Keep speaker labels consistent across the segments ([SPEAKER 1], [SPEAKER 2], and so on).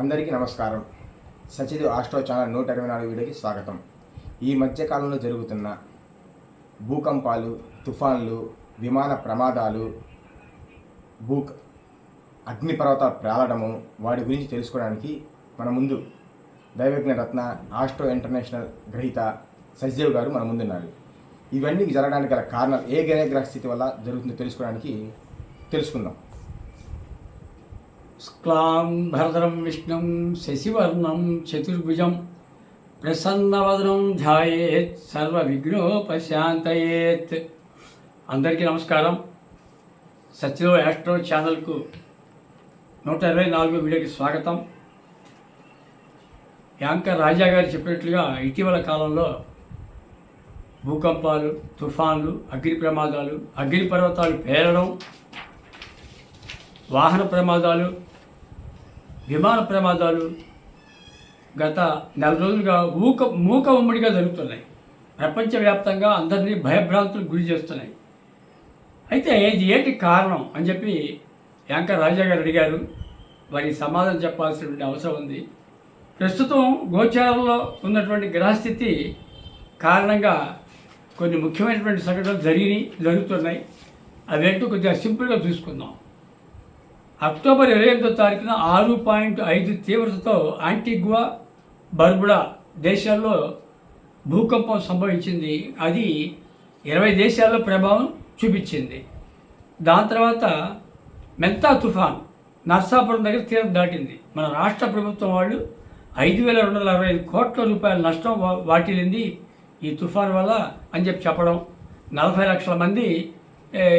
[SPEAKER 1] అందరికీ నమస్కారం. సచిది astro channel నూట ఇరవై నాలుగు వీడియోకి స్వాగతం. ఈ మధ్యకాలంలో జరుగుతున్న భూకంపాలు తుఫాన్లు విమాన ప్రమాదాలు భూ అగ్నిపర్వతాలు ప్రాలడము వాటి గురించి తెలుసుకోవడానికి మన ముందు దైవజ్ఞ రత్న ఆస్ట్రో ఇంటర్నేషనల్ గ్రహీత సజ్జీవ్ గారు మన ముందున్నారు. ఇవన్నీ జరగడానికి గల కారణాలు ఏ గ్రహ గ్రహ స్థితి వల్ల జరుగుతుందో తెలుసుకోవడానికి తెలుసుకుందాం.
[SPEAKER 2] స్క్లాం భరదరం విష్ణుం శశివర్ణం చతుర్భుజం ప్రసన్నవదనం ధ్యాయేత్ సర్వ విఘ్నోపశాంతయేత్ అందరికీ నమస్కారం. సత్యలో యాస్ట్రో ఛానల్కు నూట ఇరవై నాలుగు వీడియోకి స్వాగతం. యాంకర్ రాజా గారు చెప్పినట్లుగా ఇటీవల కాలంలో భూకంపాలు తుఫాన్లు అగ్ని ప్రమాదాలు అగ్ని పర్వతాలు పేరడం వాహన ప్రమాదాలు విమాన ప్రమాదాలు గత నెల రోజులుగా ఊక మూక ఉమ్మడిగా జరుగుతున్నాయి. ప్రపంచవ్యాప్తంగా అందరినీ భయభ్రాంతులకు గురి చేస్తున్నాయి. అయితే ఇది ఏంటి కారణం అని చెప్పి యాంకర్ రాజా గారు అడిగారు. వారికి సమాధానం చెప్పాల్సినటువంటి అవసరం ఉంది. ప్రస్తుతం గోచారంలో ఉన్నటువంటి గ్రహస్థితి కారణంగా కొన్ని ముఖ్యమైనటువంటి సంఘటనలు జరిగి జరుగుతున్నాయి. అవేంటో కొద్దిగా సింపుల్గా చూసుకుందాం. అక్టోబర్ ఇరవై ఎనిమిదో తారీఖున ఆరు పాయింట్ ఐదు తీవ్రతతో ఆంటిగ్వా బర్బుడా దేశాల్లో భూకంపం సంభవించింది. అది ఇరవై దేశాల్లో ప్రభావం చూపించింది. దాని తర్వాత మెంతా తుఫాన్ నర్సాపురం దగ్గర తీరం దాటింది. మన రాష్ట్ర ప్రభుత్వం వాళ్ళు ఐదు వేల రెండు వందల అరవై ఐదు కోట్ల రూపాయల నష్టం వా- వాటిల్లింది ఈ తుఫాన్ వల్ల అని చెప్పి చెప్పడం. నలభై లక్షల మంది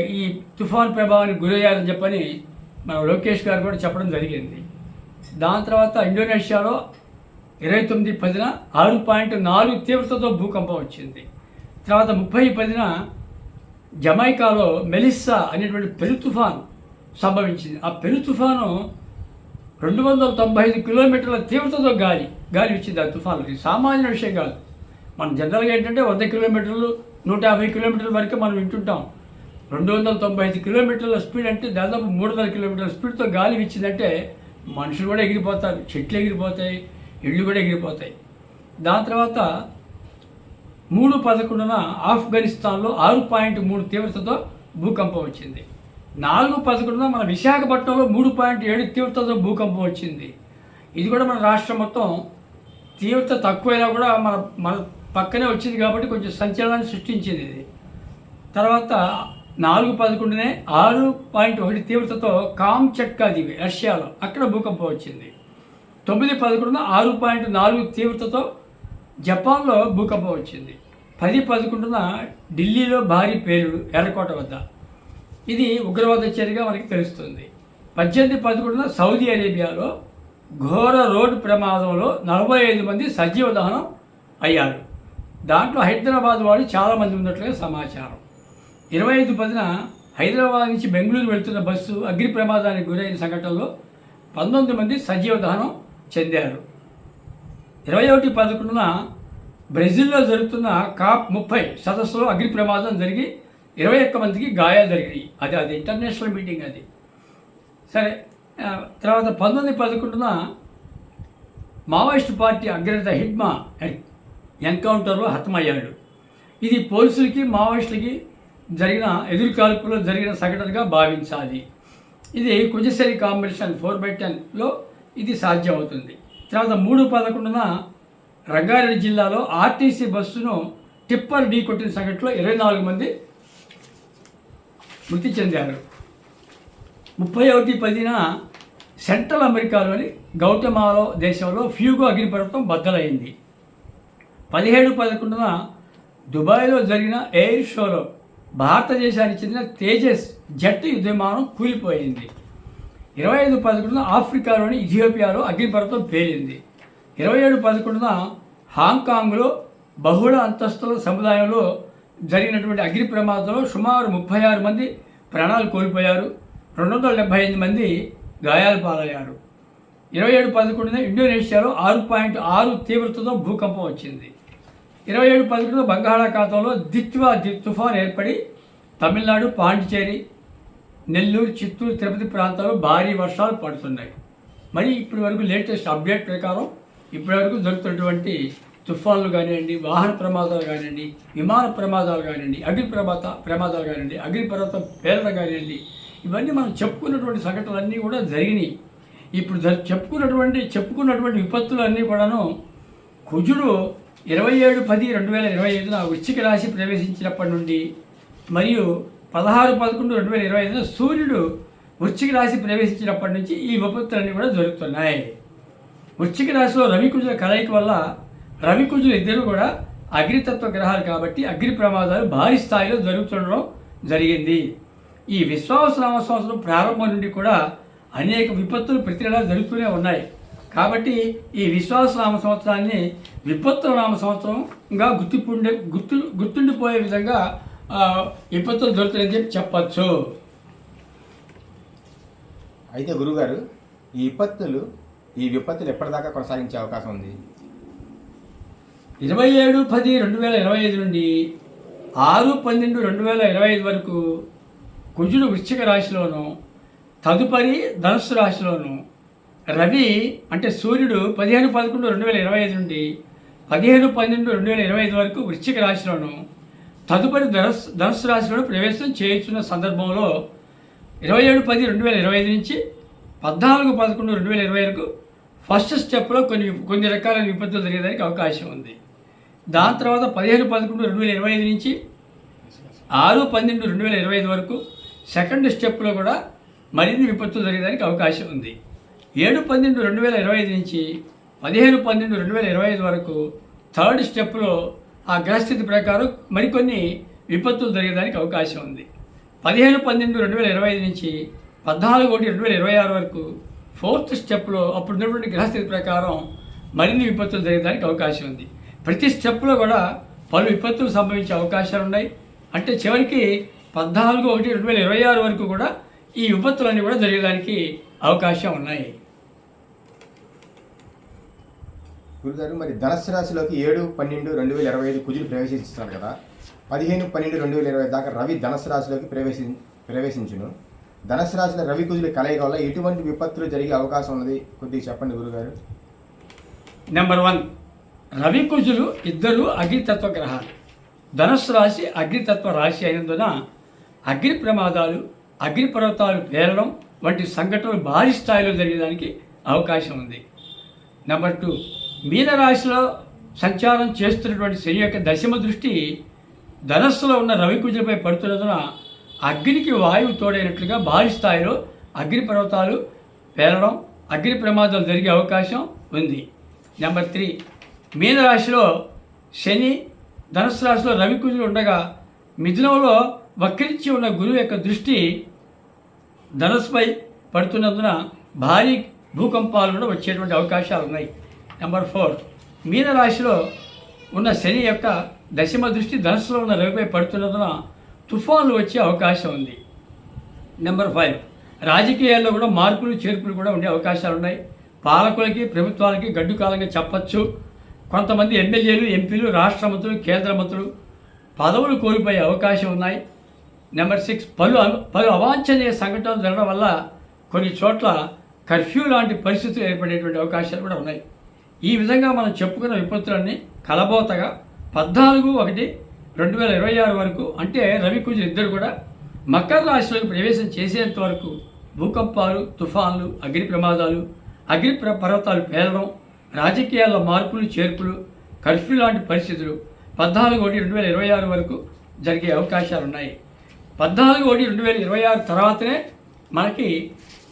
[SPEAKER 2] ఈ తుఫాన్ ప్రభావానికి గురయ్యారని చెప్పని మన లోకేష్ గారు కూడా చెప్పడం జరిగింది. దాని తర్వాత ఇండోనేషియాలో ఇరవై తొమ్మిది పదిన ఆరు పాయింట్ నాలుగు తీవ్రతతో భూకంపం వచ్చింది. తర్వాత ముప్పై పదిన జమైకాలో మెలిస్సా అనేటువంటి పెరు తుఫాను సంభవించింది. ఆ పెరు తుఫాను రెండు వందల తొంభై ఐదు కిలోమీటర్ల తీవ్రతతో గాలి గాలి వచ్చింది. ఆ తుఫాను ఇది సామాన్య విషయం కాదు. మనం జనరల్గా ఏంటంటే వంద కిలోమీటర్లు నూట యాభై కిలోమీటర్ల వరకు మనం వింటుంటాం. రెండు వందల తొంభై ఐదు కిలోమీటర్ల స్పీడ్ అంటే దాదాపు మూడు వందల కిలోమీటర్ల స్పీడ్తో గాలి ఇచ్చిందంటే మనుషులు కూడా ఎగిరిపోతారు చెట్లు ఎగిరిపోతాయి ఇళ్ళు కూడా ఎగిరిపోతాయి. దాని తర్వాత మూడు పదకొండున ఆఫ్ఘనిస్తాన్లో ఆరు పాయింట్ మూడు తీవ్రతతో భూకంపం వచ్చింది. నాలుగు పదకొండున మన విశాఖపట్నంలో మూడు పాయింట్ ఏడు తీవ్రతతో భూకంపం వచ్చింది. ఇది కూడా మన రాష్ట్రం మొత్తం తీవ్రత తక్కువైనా కూడా మన మన పక్కనే వచ్చింది కాబట్టి కొంచెం సంచలనాన్ని సృష్టించింది ఇది. తర్వాత నాలుగు పదకొండునే ఆరు పాయింట్ ఒకటి తీవ్రతతో కామ్చట్కా దివి రష్యాలో అక్కడ భూకంపం వచ్చింది. తొమ్మిది పదకొండున ఆరు పాయింట్ నాలుగు తీవ్రతతో జపాన్లో భూకంపం వచ్చింది. పది పదకొండున ఢిల్లీలో భారీ పేలుడు ఎర్రకోట వద్ద. ఇది ఉగ్రవాద చర్యగా మనకి తెలుస్తుంది. పద్దెనిమిది పదకొండున సౌదీ అరేబియాలో ఘోర రోడ్డు ప్రమాదంలో నలభై ఐదు మంది సజీవ దహనం అయ్యారు. దాంట్లో హైదరాబాద్ వాళ్ళు చాలామంది ఉన్నట్లుగా సమాచారం. ఇరవై ఐదు పదిన హైదరాబాద్ నుంచి బెంగళూరు వెళ్తున్న బస్సు అగ్ని ప్రమాదానికి గురైన సంఘటనలో పంతొమ్మిది మంది సజీవ దహనం చెందారు. ఇరవై ఒకటి పదకొండున బ్రెజిల్లో జరుగుతున్న కాప్ ముప్పై సదస్సులో అగ్ని ప్రమాదం జరిగి ఇరవై ఒక్క మందికి గాయాలు జరిగినాయి అది అది ఇంటర్నేషనల్ మీటింగ్ అది. సరే తర్వాత పంతొమ్మిది పదకొండున మావోయిస్టు పార్టీ అగ్రనేత హిడ్మా ఎన్కౌంటర్లో హతమయ్యాడు. ఇది పోలీసులకి మావోయిస్టులకి జరిగిన ఎదురుకాల్పులో జరిగిన సంఘటనగా భావించాలి. ఇది కుజశరి కాంబినేషన్ ఫోర్ బై టెన్లో ఇది సాధ్యమవుతుంది. తర్వాత మూడు పదకొండున రంగారెడ్డి జిల్లాలో ఆర్టీసీ బస్సును టిప్పర్ ఢీ కొట్టిన సంఘటనలో ఇరవై నాలుగు మంది మృతి చెందారు. ముప్పై ఒకటి పదిన సెంట్రల్ అమెరికాలోని గౌతమాలో దేశంలో ఫ్యూగో అగ్నిపర్వతం బద్దలైంది. పదిహేడు పదకొండున దుబాయ్లో జరిగిన ఎయిర్ షోలో భారతదేశానికి చెందిన తేజస్ జట్టు యుద్ధవిమానం కూలిపోయింది. ఇరవై ఐదు పదకొండున ఆఫ్రికాలోని ఇథియోపియాలో అగ్నిపర్వతం పేలింది. ఇరవై ఏడు పదకొండున హాంకాంగ్లో బహుళ అంతస్తుల సముదాయంలో జరిగినటువంటి అగ్ని ప్రమాదంలో సుమారు ముప్పై ఆరు మంది ప్రాణాలు కోల్పోయారు. రెండు వందల డెబ్బై ఎనిమిది మంది గాయాలు పాలయ్యారు. ఇరవై ఏడు పదకొండున ఇండోనేషియాలో ఆరు పాయింట్ ఆరు తీవ్రతతో భూకంపం వచ్చింది. ఇరవై ఏడు పదకొండు బంగాళాఖాతంలో దిత్వా తుఫాన్ ఏర్పడి తమిళనాడు పాండిచేరి నెల్లూరు చిత్తూరు తిరుపతి ప్రాంతాల్లో భారీ వర్షాలు పడుతున్నాయి. మరి ఇప్పటి వరకు లేటెస్ట్ అప్డేట్ ప్రకారం ఇప్పటి వరకు జరుగుతున్నటువంటి తుఫాన్లు కానివ్వండి వాహన ప్రమాదాలు కానివ్వండి విమాన ప్రమాదాలు కానివ్వండి అగ్ని ప్రమాద ప్రమాదాలు కానివ్వండి అగ్నిపర్వతం పేరణ కానివ్వండి ఇవన్నీ మనం చెప్పుకున్నటువంటి సంఘటనలన్నీ కూడా జరిగినాయి. ఇప్పుడు చెప్పుకున్నటువంటి చెప్పుకున్నటువంటి చెప్పుకున్నటువంటి విపత్తులన్నీ కూడాను కుజుడు ఇరవై ఏడు పది రెండు వేల ఇరవై ఐదున వృశ్చిక రాశి ప్రవేశించినప్పటి నుండి మరియు పదహారు పదకొండు రెండు వేల ఇరవై ఐదున సూర్యుడు వృశ్చిక రాశి ప్రవేశించినప్పటి నుంచి ఈ విపత్తులన్నీ కూడా జరుగుతున్నాయి. వృశ్చిక రాశిలో రవికుజుల కలయిక వల్ల రవికుజులు ఇద్దరు కూడా అగ్నితత్వ గ్రహాలు కాబట్టి అగ్ని ప్రమాదాలు భారీ స్థాయిలో జరుగుతుండడం జరిగింది. ఈ విశ్వాసనామ సంవత్సరం ప్రారంభం నుండి కూడా అనేక విపత్తులు ప్రతి నెలా జరుగుతూనే ఉన్నాయి. కాబట్టి ఈ విశ్వాసనామ సంవత్సరాన్ని విపత్తుల నామ సంవత్సరంగా గుర్తింపుండే గుర్తు గుర్తుండిపోయే విధంగా విపత్తులు దొరుకుతాయని చెప్పి చెప్పచ్చు.
[SPEAKER 1] అయితే గురుగారు ఈ విపత్తులు ఈ విపత్తులు ఎప్పటిదాకా కొనసాగించే అవకాశం ఉంది?
[SPEAKER 2] ఇరవై ఏడు పది రెండు వేల ఇరవై ఐదు నుండి ఆరు పన్నెండు రెండు వేల ఇరవై ఐదు వరకు కుజుడు వృశ్చిక రాశిలోను తదుపరి ధనుస్సు రాశిలోను రవి అంటే సూర్యుడు పదిహేను పదకొండు రెండు వేల ఇరవై ఐదు నుండి పదిహేను పన్నెండు రెండు వేల ఇరవై ఐదు వరకు వృశ్చిక రాశిలోను తదుపరి ధనుస్ ధనుసు రాశిలోను ప్రవేశం చేయుచున్న సందర్భంలో ఇరవై ఏడు పది రెండు వేల ఇరవై ఐదు నుంచి పద్నాలుగు పదకొండు రెండు వేల ఇరవై వరకు ఫస్ట్ స్టెప్లో కొన్ని కొన్ని రకాల విపత్తులు జరిగేదానికి అవకాశం ఉంది. దాని తర్వాత పదిహేను పదకొండు రెండు వేల ఇరవై ఐదు నుంచి ఆరు పన్నెండు రెండు వేల ఇరవై ఐదు వరకు సెకండ్ స్టెప్లో కూడా మరిన్ని విపత్తులు జరిగేదానికి అవకాశం ఉంది. ఏడు పన్నెండు రెండు వేల ఇరవై ఐదు నుంచి పదిహేను పన్నెండు రెండు వేల ఇరవై ఐదు వరకు థర్డ్ స్టెప్లో ఆ గ్రహస్థితి ప్రకారం మరికొన్ని విపత్తులు జరిగేదానికి అవకాశం ఉంది. పదిహేను పన్నెండు రెండు వేల ఇరవై ఐదు నుంచి పద్నాలుగు ఒకటి రెండు వేల ఇరవై ఆరు వరకు ఫోర్త్ స్టెప్లో అప్పుడు ఉన్నటువంటి గ్రహస్థితి ప్రకారం మరిన్ని విపత్తులు జరిగేదానికి అవకాశం ఉంది. ప్రతి స్టెప్లో కూడా పలు విపత్తులు సంభవించే అవకాశాలు ఉన్నాయి. అంటే చివరికి పద్నాలుగు ఒకటి రెండు వేల ఇరవై ఆరు వరకు కూడా ఈ విపత్తులన్నీ కూడా జరిగేదానికి అవకాశం ఉన్నాయి.
[SPEAKER 1] గురుగారు మరి ధనస్సు రాశిలోకి ఏడు పన్నెండు రెండు వేల ఇరవై ఐదు కుజులు ప్రవేశిస్తున్నారు కదా. పదిహేను పన్నెండు రెండు వేల ఇరవై దాకా రవి ధనస్సు రాశిలోకి ప్రవేశి ప్రవేశించును. ధనస్సు రాశిలో రవి కుజులు కలయిక వల్ల ఎటువంటి విపత్తులు జరిగే అవకాశం ఉన్నది? కొద్దిగా చెప్పండి గురుగారు.
[SPEAKER 2] నెంబర్ వన్ రవి కుజులు ఇద్దరు అగ్నితత్వ గ్రహాలు. ధనస్సు రాశి అగ్నితత్వ రాశి అయినందున అగ్ని ప్రమాదాలు అగ్ని పర్వతాలు వంటి సంఘటనలు భారీ స్థాయిలో జరిగేదానికి అవకాశం ఉంది. నెంబర్ టూ మీనరాశిలో సంచారం చేస్తున్నటువంటి శని యొక్క దశమ దృష్టి ధనస్సులో ఉన్న రవికుజులపై పడుతున్నందున అగ్నికి వాయువు తోడైనట్లుగా భారీ స్థాయిలో అగ్ని పర్వతాలు పేలడం అగ్ని ప్రమాదాలు జరిగే అవకాశం ఉంది. నెంబర్ త్రీ మీనరాశిలో శని ధనుసు రాశిలో రవికుజులు ఉండగా మిథునంలో వక్రించి ఉన్న గురువు యొక్క దృష్టి ధనుసుపై పడుతున్నందున భారీ భూకంపాలు కూడా వచ్చేటువంటి అవకాశాలు ఉన్నాయి. నెంబర్ ఫోర్ మీనరాశిలో ఉన్న శని యొక్క దశమ దృష్టి ధనుసులో ఉన్న రవిపై పడుతున్నందున తుఫాన్లు వచ్చే అవకాశం ఉంది. నెంబర్ ఫైవ్ రాజకీయాల్లో కూడా మార్పులు చేర్పులు కూడా ఉండే అవకాశాలు ఉన్నాయి. పాలకులకి ప్రభుత్వాలకి గడ్డుకాలంగా చెప్పచ్చు. కొంతమంది ఎమ్మెల్యేలు ఎంపీలు రాష్ట్ర మంత్రులు కేంద్ర మంత్రులు పదవులు కోల్పోయే అవకాశం ఉన్నాయి. నెంబర్ సిక్స్ పలు పలు అవాంఛనీయ సంఘటనలు జరగడం వల్ల కొన్ని చోట్ల కర్ఫ్యూ లాంటి పరిస్థితులు ఏర్పడేటువంటి అవకాశాలు కూడా ఉన్నాయి. ఈ విధంగా మనం చెప్పుకున్న విపత్తులన్నీ కలబోతగా పద్నాలుగు ఒకటి రెండు వేల ఇరవై ఆరు వరకు అంటే రవి కుజులు ఇద్దరు కూడా మకర రాశిలోకి ప్రవేశం చేసేంత వరకు భూకంపాలు తుఫాన్లు అగ్ని ప్రమాదాలు అగ్ని ప్ర పర్వతాలు పేలడం రాజకీయాల్లో మార్పులు చేర్పులు కర్ఫ్యూ లాంటి పరిస్థితులు పద్నాలుగు ఒకటి రెండు వేల ఇరవై ఆరు వరకు జరిగే అవకాశాలు ఉన్నాయి. పద్నాలుగు ఒకటి రెండు వేల ఇరవై ఆరు తర్వాతనే మనకి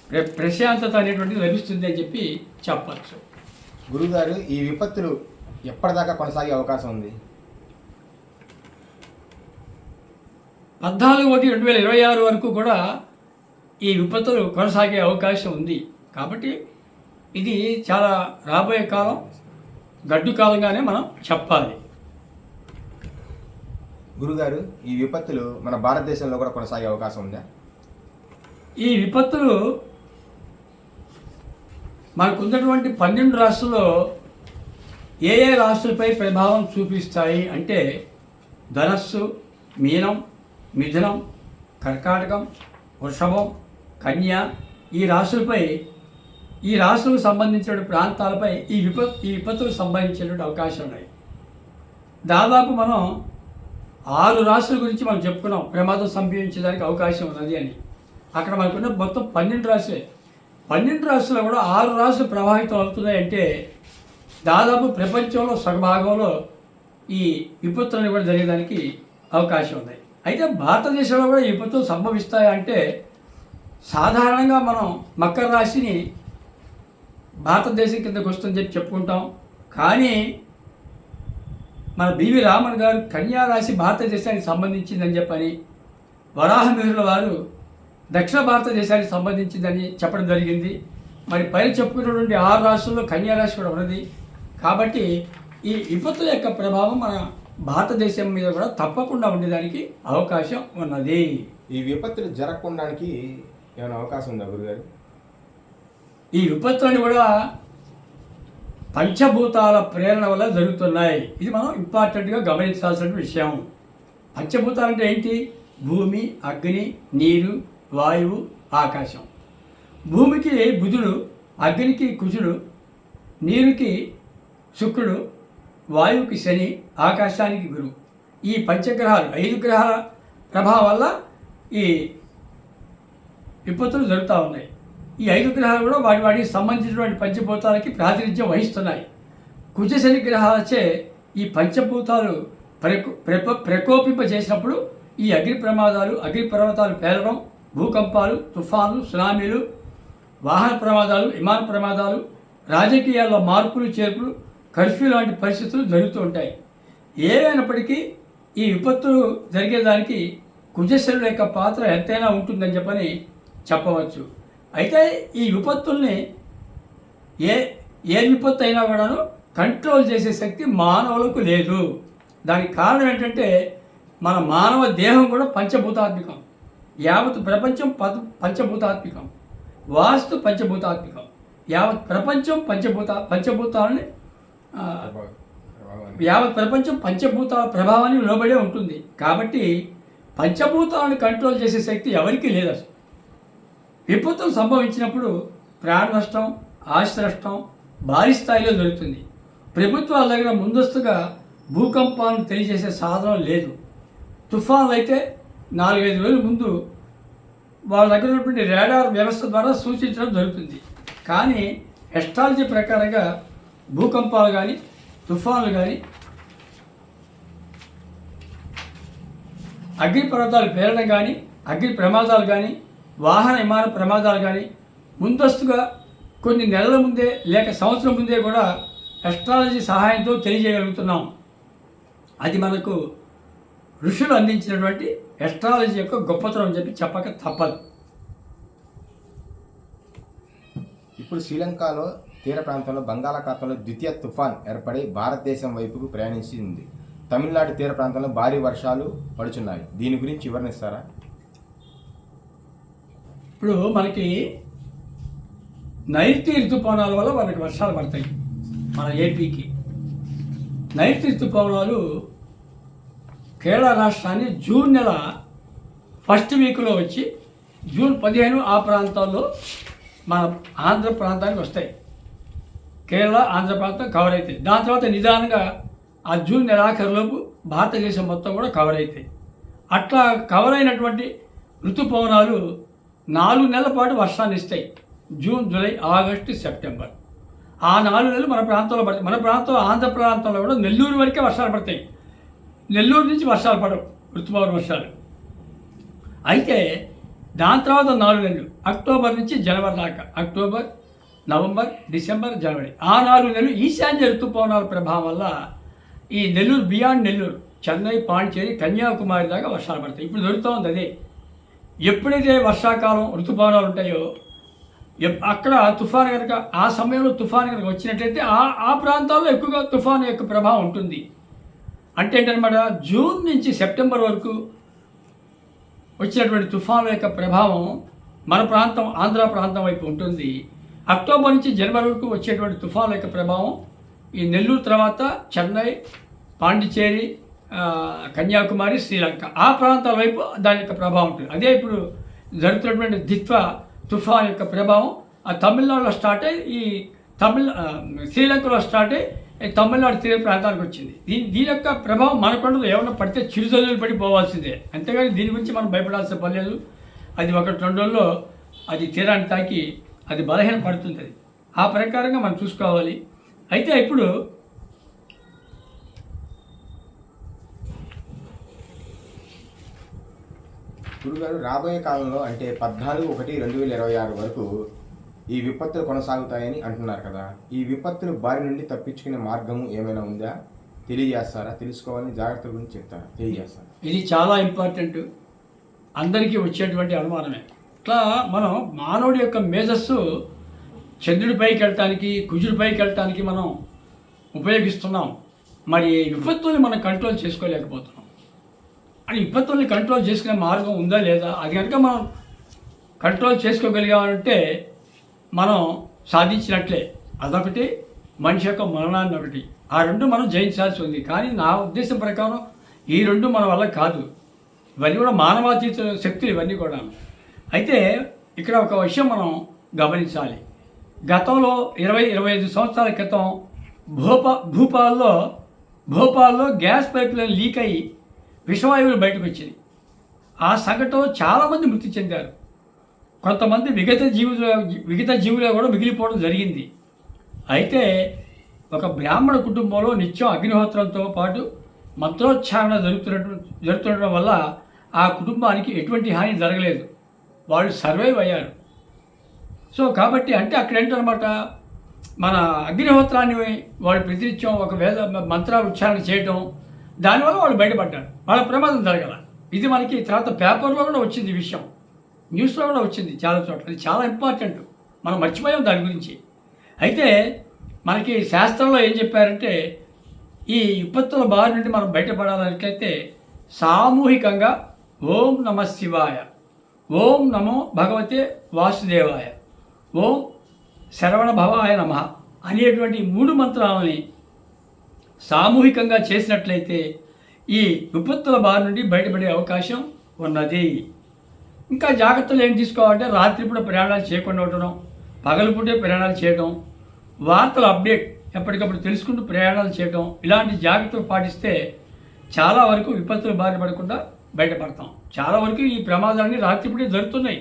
[SPEAKER 2] ప్ర- ప్రశాంతత అనేటువంటిది లభిస్తుంది అని చెప్పి చెప్పచ్చు.
[SPEAKER 1] గురుగారు ఈ విపత్తులు ఎప్పటిదాకా కొనసాగే అవకాశం ఉంది?
[SPEAKER 2] పద్నాలుగు ఒకటి రెండు వేల ఇరవై ఆరు వరకు కూడా ఈ విపత్తులు కొనసాగే అవకాశం ఉంది. కాబట్టి ఇది చాలా రాబోయే కాలం గడ్డు కాలంగానే మనం చెప్పాలి.
[SPEAKER 1] గురుగారు ఈ విపత్తులు మన భారతదేశంలో కూడా కొనసాగే అవకాశం ఉందా?
[SPEAKER 2] ఈ విపత్తులు మనకు ఉన్నటువంటి పన్నెండు రాష్ట్రాల్లో ఏ ఏ రాష్ట్రాలపై ప్రభావం చూపిస్తాయి అంటే ధనస్సు మీనం మిథునం కర్కాటకం వృషభం కన్య ఈ రాశులపై ఈ రాష్ట్రం సంబంధించిన ప్రాంతాలపై ఈ విపత్ ఈ విపత్తులకు సంబంధించినటువంటి అవకాశం ఉన్నాయి. దాదాపు మనం ఆరు రాష్ట్రాల గురించి మనం చెప్పుకున్నాం. ప్రమాదం సంభవించడానికి అవకాశం ఉన్నది అని. అక్కడ మనకున్న మొత్తం పన్నెండు రాష్ట్రాలే పన్నెండు రాష్ట్రాలు కూడా ఆరు రాష్ట్రాలు ప్రభావితం అవుతున్నాయి అంటే దాదాపు ప్రపంచంలో సగభాగంలో ఈ విపత్తులను కూడా జరిగేదానికి అవకాశం ఉంది. అయితే భారతదేశంలో కూడా విపత్తులు సంభవిస్తాయి అంటే సాధారణంగా మనం మకర రాశిని భారతదేశం కిందకు వస్తుందని చెప్పి చెప్పుకుంటాం. కానీ మన బివి రామన్ గారు కన్యా రాశి భారతదేశానికి సంబంధించిందని చెప్పని వరాహమిహిరుల వారు దక్షిణ భారతదేశానికి సంబంధించిందని చెప్పడం జరిగింది. మరి పైన చెప్పుకున్నటువంటి ఆరు రాష్ట్రాల్లో కన్యా రాశి కూడా ఉన్నది. కాబట్టి ఈ విపత్తుల యొక్క ప్రభావం మన భారతదేశం మీద కూడా తప్పకుండా ఉండేదానికి అవకాశం ఉన్నది.
[SPEAKER 1] ఈ విపత్తులు జరగకుండానికి ఏమైనా అవకాశం ఉందా గురుగారు?
[SPEAKER 2] ఈ విపత్తులను కూడా పంచభూతాల ప్రేరణ వల్ల జరుగుతున్నాయి. ఇది మనం ఇంపార్టెంట్గా గమనించాల్సిన విషయం. పంచభూతాలు అంటే ఏంటి? భూమి అగ్ని నీరు వాయువు ఆకాశం. భూమికి బుధుడు అగ్నికి కుజుడు నీరుకి శుక్రుడు వాయువుకి శని ఆకాశానికి గురువు ఈ పంచగ్రహాలు ఐదు గ్రహాల ప్రభావం వల్ల ఈ విపత్తులు జరుగుతూ ఉన్నాయి. ఈ ఐదు గ్రహాలు కూడా వాటి వాటికి సంబంధించినటువంటి పంచభూతాలకి ప్రాతినిధ్యం వహిస్తున్నాయి. కుజ శని గ్రహాలచే ఈ పంచభూతాలు ప్రకో ప్రకో ప్రకోపింప చేసినప్పుడు ఈ అగ్ని ప్రమాదాలు అగ్ని పర్వతాలు పేలడం భూకంపాలు తుఫాన్లు సునామీలు వాహన ప్రమాదాలు విమాన ప్రమాదాలు రాజకీయాల్లో మార్పులు చేర్పులు కర్ఫ్యూ లాంటి పరిస్థితులు జరుగుతూ ఉంటాయి. ఏమైనప్పటికీ ఈ విపత్తులు జరిగేదానికి కుజశరుడు యొక్క పాత్ర ఎంతైనా ఉంటుందని చెప్పని చెప్పవచ్చు. అయితే ఈ విపత్తుల్ని ఏ ఏ విపత్తు అయినా కూడాను కంట్రోల్ చేసే శక్తి మానవులకు లేదు. దానికి కారణం ఏంటంటే మన మానవ దేహం కూడా పంచభూతాత్మికం. యావత్ ప్రపంచం పద పంచభూతాత్మికం. వాస్తు పంచభూతాత్మికం. యావత్ ప్రపంచం పంచభూత పంచభూతాలని యావత్ ప్రపంచం పంచభూత ప్రభావానికి లోబడే ఉంటుంది. కాబట్టి పంచభూతాలను కంట్రోల్ చేసే శక్తి ఎవరికీ లేదు అసలు. విపత్తులు సంభవించినప్పుడు ప్రాణ నష్టం ఆస్తి నష్టం భారీ స్థాయిలో జరుగుతుంది. ప్రభుత్వాల దగ్గర ముందస్తుగా భూకంపాలను తెలియజేసే సాధనం లేదు. తుఫాన్లు అయితే నాలుగైదు రోజుల ముందు వాళ్ళ దగ్గర ఉన్నటువంటి రేడార్ వ్యవస్థ ద్వారా సూచించడం జరుగుతుంది. కానీ ఎస్ట్రాలజీ ప్రకారంగా భూకంపాలు కానీ తుఫాన్లు కానీ అగ్నిపర్వతాలు పేరడం కానీ అగ్ని ప్రమాదాలు కానీ వాహన విమాన ప్రమాదాలు కానీ ముందస్తుగా కొన్ని నెలల ముందే లేక సంవత్సరం ముందే కూడా ఎస్ట్రాలజీ సహాయంతో తెలియజేయగలుగుతున్నాం. అది మనకు ఋషులు అందించినటువంటి ఎస్ట్రాలజీ యొక్క గొప్పతనం అని చెప్పి చెప్పక తప్పదు.
[SPEAKER 1] ఇప్పుడు శ్రీలంకలో తీర ప్రాంతంలో బంగాళాఖాతంలో ద్వితీయ తుఫాన్ ఏర్పడి భారతదేశం వైపుకు ప్రయాణించింది. తమిళనాడు తీర ప్రాంతంలో భారీ వర్షాలు పడుచున్నాయి. దీని గురించి వివరణిస్తారా?
[SPEAKER 2] ఇప్పుడు మనకి నైరుతి ఋతుపవనాల వల్ల మనకి వర్షాలు పడతాయి మన ఏపీకి. నైరుతి ఋతుపవనాలు కేరళ రాష్ట్రాన్ని జూన్ నెల ఫస్ట్ వీక్లో వచ్చి జూన్ పదిహేను ఆ ప్రాంతాల్లో మన ఆంధ్ర ప్రాంతానికి వస్తాయి. కేరళ ఆంధ్ర ప్రాంతం కవర్ అవుతాయి దాని తర్వాత నిదానంగా ఆ జూన్ నెలాఖరులోపు భారతదేశం మొత్తం కూడా కవర్ అవుతాయి అట్లా కవర్ అయినటువంటి ఋతుపవనాలు నాలుగు నెలల పాటు వర్షాన్ని ఇస్తాయి. June July August September. ఆ నాలుగు నెలలు మన ప్రాంతంలో పడతాయి. మన ప్రాంతం ఆంధ్ర ప్రాంతంలో కూడా నెల్లూరు వరకే వర్షాలు పడతాయి. నెల్లూరు నుంచి వర్షాలు పడవు ఋతుపవన వర్షాలు. అయితే దాని తర్వాత నాలుగు నెలలు అక్టోబర్ నుంచి జనవరి దాకా అక్టోబర్ నవంబర్ డిసెంబర్ జనవరి. ఆ నాలుగు నెలలు ఈశాన్య ఋతుపవనాల ప్రభావం వల్ల ఈ నెల్లూరు బియాండ్ నెల్లూరు చెన్నై పాండిచేరి కన్యాకుమారి దాకా వర్షాలు పడతాయి. ఇప్పుడు దొరుకుతోంది అదే. ఎప్పుడైతే వర్షాకాలం ఋతుపవనాలు ఉంటాయో ఎప్- అక్కడ తుఫాను కనుక ఆ సమయంలో తుఫాను కనుక వచ్చినట్లయితే ఆ ఆ ప్రాంతాల్లో ఎక్కువగా తుఫాను యొక్క ప్రభావం ఉంటుంది. అంటే ఏంటన్నమాట జూన్ నుంచి సెప్టెంబర్ వరకు వచ్చినటువంటి తుఫాను యొక్క ప్రభావం మన ప్రాంతం ఆంధ్ర ప్రాంతం వైపు ఉంటుంది. అక్టోబర్ నుంచి జనవరి వరకు వచ్చేటువంటి తుఫాను యొక్క ప్రభావం ఈ నెల్లూరు తర్వాత చెన్నై పాండిచేరి కన్యాకుమారి శ్రీలంక. ఆ ప్రాంతాల వైపు దాని యొక్క ప్రభావం ఉంటుంది. అదే ఇప్పుడు జరుగుతున్నటువంటి దిత్వ తుఫాన్ యొక్క ప్రభావం ఆ తమిళనాడులో స్టార్ట్ అయ్యి ఈ తమిళ శ్రీలంకలో స్టార్ట్ అయ్యి తమిళనాడు తీరే ప్రాంతానికి వచ్చింది. దీని దీని యొక్క ప్రభావం మనకుండదు ఏమైనా పడితే చిరుజల్లులు పడి పోవాల్సిందే. అంతేగాని దీని గురించి మనం భయపడాల్సిన పని లేదు. అది ఒకటి రెండు రోజుల్లో అది తీరాన్ని తాకి అది బలహీన పడుతుంది ఆ ప్రకారంగా మనం చూసుకోవాలి. అయితే ఇప్పుడు
[SPEAKER 1] గురుగారు రాబోయే కాలంలో అంటే పద్నాలుగు ఒకటి రెండు వేల ఇరవై ఆరు వరకు ఈ విపత్తులు కొనసాగుతాయని అంటున్నారు కదా. ఈ విపత్తులు బారి నుండి తప్పించుకునే మార్గము ఏమైనా ఉందా? తెలియజేస్తారా? తెలుసుకోవాలని జాగ్రత్త గురించి చెప్తారా? తెలియజేస్తారా?
[SPEAKER 2] ఇది చాలా ఇంపార్టెంట్. అందరికీ వచ్చేటువంటి అనుమానమే. ఇట్లా మనం మానవుడి యొక్క మేధస్సు చంద్రుడిపైకి వెళ్ళటానికి కుజుడిపైకి వెళ్ళటానికి మనం ఉపయోగిస్తున్నాం. మరి విపత్తుల్ని మనం కంట్రోల్ చేసుకోలేకపోతున్నాం. అని విపత్తుల్ని కంట్రోల్ చేసుకునే మార్గం ఉందా లేదా? అది కనుక మనం కంట్రోల్ చేసుకోగలిగామంటే మనం సాధించినట్లే. అదొకటి మనిషి యొక్క మరణాన్ని ఒకటి. ఆ రెండు మనం జయించాల్సి ఉంది. కానీ నా ఉద్దేశం ప్రకారం ఈ రెండు మన వల్ల కాదు. ఇవన్నీ కూడా మానవాతీత శక్తులు ఇవన్నీ కూడా అయితే ఇక్కడ ఒక విషయం మనం గమనించాలి. గతంలో ఇరవై ఇరవై ఐదు సంవత్సరాల క్రితం భోపా భూపాల్లో భోపాల్లో గ్యాస్ పైప్ లైన్ లీక్ అయ్యి విషవాయువులు బయటకు వచ్చింది ఆ సంఘటనలో చాలామంది మృతి చెందారు. కొంతమంది విగత జీవులు విగత జీవులు కూడా మిగిలిపోవడం జరిగింది. అయితే ఒక బ్రాహ్మణ కుటుంబంలో నిత్యం అగ్నిహోత్రంతో పాటు మంత్రోచ్చారణ జరుగుతున్నట్టు జరుగుతుండడం వల్ల ఆ కుటుంబానికి ఎటువంటి హాని జరగలేదు. వాళ్ళు సర్వైవ్ అయ్యారు. సో కాబట్టి అంటే అక్కడ ఏంటనమాట మన అగ్నిహోత్రాన్ని వాళ్ళు ప్రతినిత్యం ఒక వేద మంత్ర ఉచ్చారణ చేయటం దానివల్ల వాళ్ళు బయటపడ్డారు. వాళ్ళ ప్రమాదం జరగల. ఇది మనకి తర్వాత పేపర్లో కూడా వచ్చింది విషయం. న్యూస్లో కూడా వచ్చింది చాలా చోట్ల. ఇది చాలా ఇంపార్టెంట్ మనం మర్చిపోయాం దాని గురించి. అయితే మనకి శాస్త్రంలో ఏం చెప్పారంటే ఈ విపత్తుల బారి నుండి మనం బయటపడాలన్నట్లయితే సామూహికంగా ఓం నమ శివాయ ఓం నమో భగవతే వాసుదేవాయ ఓం శరవణ భవాయ నమ అనేటువంటి మూడు మంత్రాలని సామూహికంగా చేసినట్లయితే ఈ విపత్తుల బారి నుండి బయటపడే అవకాశం ఉన్నది. ఇంకా జాగ్రత్తలు ఏం తీసుకోవాలంటే రాత్రిపూట ప్రయాణాలు చేయకుండా ఉండడం పగలపూటే ప్రయాణాలు చేయడం వార్తల అప్డేట్ ఎప్పటికప్పుడు తెలుసుకుంటూ ప్రయాణాలు చేయడం ఇలాంటి జాగ్రత్తలు పాటిస్తే చాలా వరకు విపత్తులు బారి పడకుండా బయటపడతాం. చాలా వరకు ఈ ప్రమాదాన్ని రాత్రిపూటే జరుగుతున్నాయి.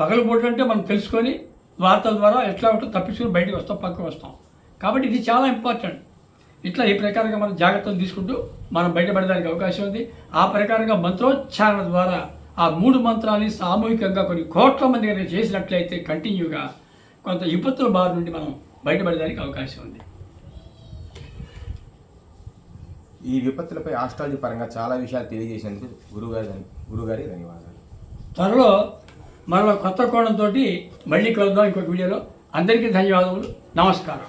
[SPEAKER 2] పగలపూట అంటే మనం తెలుసుకొని వార్తల ద్వారా ఎట్లా ఉంటో తప్పించుకుని బయటకు వస్తాం పక్కకు వస్తాం. కాబట్టి ఇది చాలా ఇంపార్టెంట్. ఇట్లా ఈ ప్రకారంగా మనం జాగ్రత్తలు తీసుకుంటూ మనం బయటపడడానికి అవకాశం ఉంది. ఆ ప్రకారంగా మంత్రోచ్చారణ ద్వారా ఆ మూడు మంత్రాలని సామూహికంగా కొన్ని కోట్ల మంది కనుక చేసినట్లయితే కంటిన్యూగా కొంత విపత్తుల బారి నుండి మనం బయటపడడానికి అవకాశం ఉంది.
[SPEAKER 1] ఈ విపత్తులపై ఆస్ట్రాలజీ పరంగా చాలా విషయాలు తెలియజేసేందుకు గురుగారి గురుగారి ధన్యవాదాలు.
[SPEAKER 2] త్వరలో మరో కొత్త కోణంతో మళ్ళీ కలుద్దాం ఇంకొక వీడియోలో. అందరికీ ధన్యవాదములు. నమస్కారం.